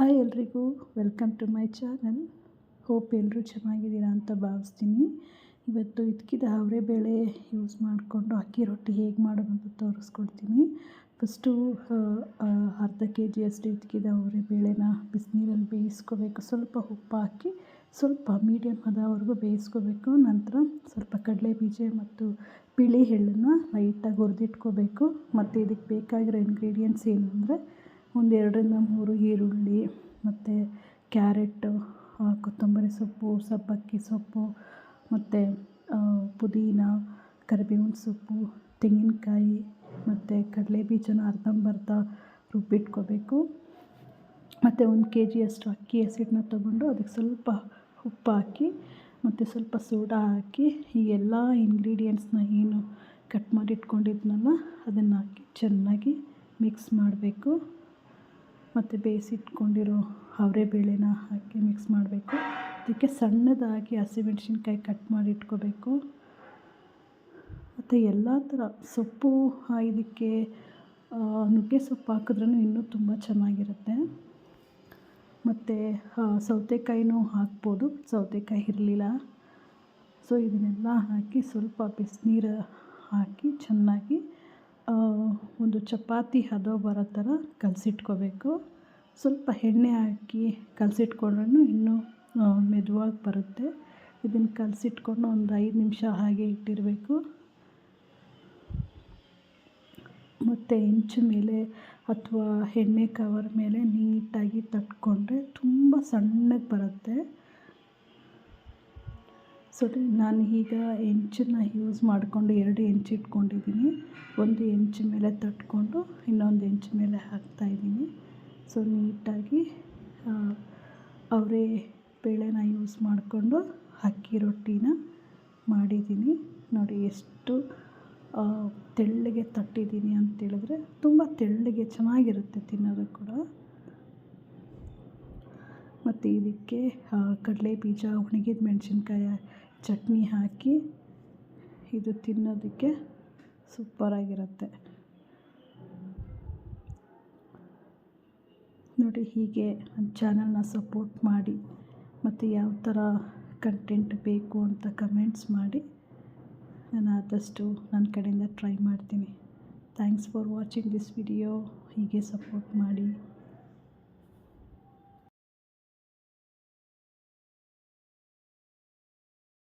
Hi ಎಲ್ರಿಗೂ, welcome to my channel. Hope ಎಲ್ಲರೂ ಚೆನ್ನಾಗಿದ್ದೀರಾ ಅಂತ ಭಾವಿಸ್ತೀನಿ. ಇವತ್ತು ಇದ್ಕಿದ ಬೇಳೆ ಯೂಸ್ ಮಾಡಿಕೊಂಡು ಅಕ್ಕಿ ರೊಟ್ಟಿ ಹೇಗೆ ಮಾಡೋದು ಅಂತ ತೋರಿಸ್ಕೊಡ್ತೀನಿ. ಫಸ್ಟು ಅರ್ಧ ಕೆ ಜಿಯಷ್ಟು ಅವರೆ ಬೇಳೆನ ಬಿಸಿನೀರಲ್ಲಿ ಬೇಯಿಸ್ಕೋಬೇಕು. ಸ್ವಲ್ಪ ಉಪ್ಪು ಹಾಕಿ, ಸ್ವಲ್ಪ ಮೀಡಿಯಮ್ ಆದವರೆಗೂ ಬೇಯಿಸ್ಕೋಬೇಕು. ನಂತರ ಸ್ವಲ್ಪ ಕಡಲೆ ಬೀಜ ಮತ್ತು ಬಿಳಿ ಎಳ್ಳನ್ನು ಲೈಟಾಗಿ ಹುರಿದಿಟ್ಕೋಬೇಕು. ಮತ್ತು ಇದಕ್ಕೆ ಬೇಕಾಗಿರೋ ಇಂಗ್ರೀಡಿಯೆಂಟ್ಸ್ ಏನು ಅಂದರೆ ಒಂದು ಎರಡರಿಂದ ಮೂರು ಈರುಳ್ಳಿ, ಮತ್ತು ಕ್ಯಾರೆಟು ಕೊತ್ತಂಬರಿ ಸೊಪ್ಪು, ಸಬ್ಬಕ್ಕಿ ಸೊಪ್ಪು, ಮತ್ತು ಪುದೀನ, ಕರಿಬೇವಿನ ಸೊಪ್ಪು, ತೆಂಗಿನಕಾಯಿ, ಮತ್ತು ಕಡಲೆ ಬೀಜನ ಅರ್ಧಂಬರ್ಧ ರುಬ್ಬಿಟ್ಕೋಬೇಕು ಮತ್ತು ಒಂದು ಕೆ ಜಿಯಷ್ಟು ಅಕ್ಕಿ ಹಸಿಟ್ಟನ್ನ ತೊಗೊಂಡು ಅದಕ್ಕೆ ಸ್ವಲ್ಪ ಉಪ್ಪು ಹಾಕಿ, ಮತ್ತು ಸ್ವಲ್ಪ ಸೋಡಾ ಹಾಕಿ, ಈ ಎಲ್ಲ ಇಂಗ್ರೀಡಿಯೆಂಟ್ಸ್ನ ಏನು ಕಟ್ ಮಾಡಿ ಇಟ್ಕೊಂಡಿದ್ನಲ್ಲ ಅದನ್ನು ಹಾಕಿ ಚೆನ್ನಾಗಿ ಮಿಕ್ಸ್ ಮಾಡಬೇಕು. ಮತ್ತು ಬೇಯಿಸಿಟ್ಕೊಂಡಿರೋ ಬೇಳೆನ ಹಾಕಿ ಮಿಕ್ಸ್ ಮಾಡಬೇಕು. ಅದಕ್ಕೆ ಸಣ್ಣದಾಗಿ ಹಸಿಮೆಣ್ಸಿನ್ಕಾಯಿ ಕಟ್ ಮಾಡಿ ಇಟ್ಕೋಬೇಕು. ಮತ್ತು ಎಲ್ಲ ಥರ ಸೊಪ್ಪು ಇದಕ್ಕೆ ನುಗ್ಗೆ ಸೊಪ್ಪು ಹಾಕಿದ್ರೂ ಇನ್ನೂ ತುಂಬ ಚೆನ್ನಾಗಿರುತ್ತೆ. ಮತ್ತು ಸೌತೆಕಾಯಿನೂ ಹಾಕ್ಬೋದು. ಸೌತೆಕಾಯಿ ಇರಲಿಲ್ಲ. ಸೊ ಇದನ್ನೆಲ್ಲ ಹಾಕಿ ಸ್ವಲ್ಪ ಬಿಸಿನೀರು ಹಾಕಿ ಚೆನ್ನಾಗಿ ಒಂದು ಚಪಾತಿ ಹದೋ ಬರೋ ಥರ ಕಲಸಿಟ್ಕೋಬೇಕು. ಸ್ವಲ್ಪ ಎಣ್ಣೆ ಹಾಕಿ ಕಲಸಿಟ್ಕೊಂಡ್ರೂ ಇನ್ನೂ ಮೆದುವಾಗಿ ಬರುತ್ತೆ. ಇದನ್ನು ಕಲಸಿಟ್ಕೊಂಡು ಒಂದು ಐದು ನಿಮಿಷ ಹಾಗೆ ಇಟ್ಟಿರಬೇಕು. ಮತ್ತು ಹೆಂಚು ಮೇಲೆ ಅಥವಾ ಎಣ್ಣೆ ಕವರ್ ಮೇಲೆ ನೀಟಾಗಿ ತಟ್ಕೊಂಡ್ರೆ ತುಂಬ ಸಣ್ಣಗೆ ಬರುತ್ತೆ. ಸೊ ನಾನು ಈಗ ಹೆಂಚನ್ನ ಯೂಸ್ ಮಾಡಿಕೊಂಡು ಎರಡು ಹೆಂಚು ಇಟ್ಕೊಂಡಿದ್ದೀನಿ. ಒಂದು ಹೆಂಚು ಮೇಲೆ ತಟ್ಕೊಂಡು ಇನ್ನೊಂದು ಹೆಂಚು ಮೇಲೆ ಹಾಕ್ತಾಯಿದ್ದೀನಿ ಸೊ ನೀಟಾಗಿ ಅವರೇ ಬೇಳೆನ ಯೂಸ್ ಮಾಡಿಕೊಂಡು ಅಕ್ಕಿ ರೊಟ್ಟಿನ ಮಾಡಿದ್ದೀನಿ. ನೋಡಿ ಎಷ್ಟು ತೆಳ್ಳಗೆ ತಟ್ಟಿದ್ದೀನಿ ಅಂತೇಳಿದ್ರೆ ತುಂಬ ತೆಳ್ಳಗೆ ಚೆನ್ನಾಗಿರುತ್ತೆ ತಿನ್ನೋದು ಕೂಡ. ಮತ್ತು ಇದಕ್ಕೆ ಕಡಲೆ ಬೀಜ ಒಣಗಿದ ಮೆಣಸಿನ್ಕಾಯಿ ಚಟ್ನಿ ಹಾಕಿ ಇದು ತಿನ್ನೋದಕ್ಕೆ ಸೂಪರಾಗಿರುತ್ತೆ ನೋಡಿ ಹೀಗೆ ನನ್ನ ಚಾನಲ್ನ ಸಪೋರ್ಟ್ ಮಾಡಿ, ಮತ್ತು ಯಾವ ಥರ ಕಂಟೆಂಟ್ ಬೇಕು ಅಂತ ಕಮೆಂಟ್ಸ್ ಮಾಡಿ, ನಾನು ಆದಷ್ಟು ನನ್ನ ಕಡೆಯಿಂದ ಟ್ರೈ ಮಾಡ್ತೀನಿ. Thanks for watching this video ಹೀಗೆ ಸಪೋರ್ಟ್ ಮಾಡಿ.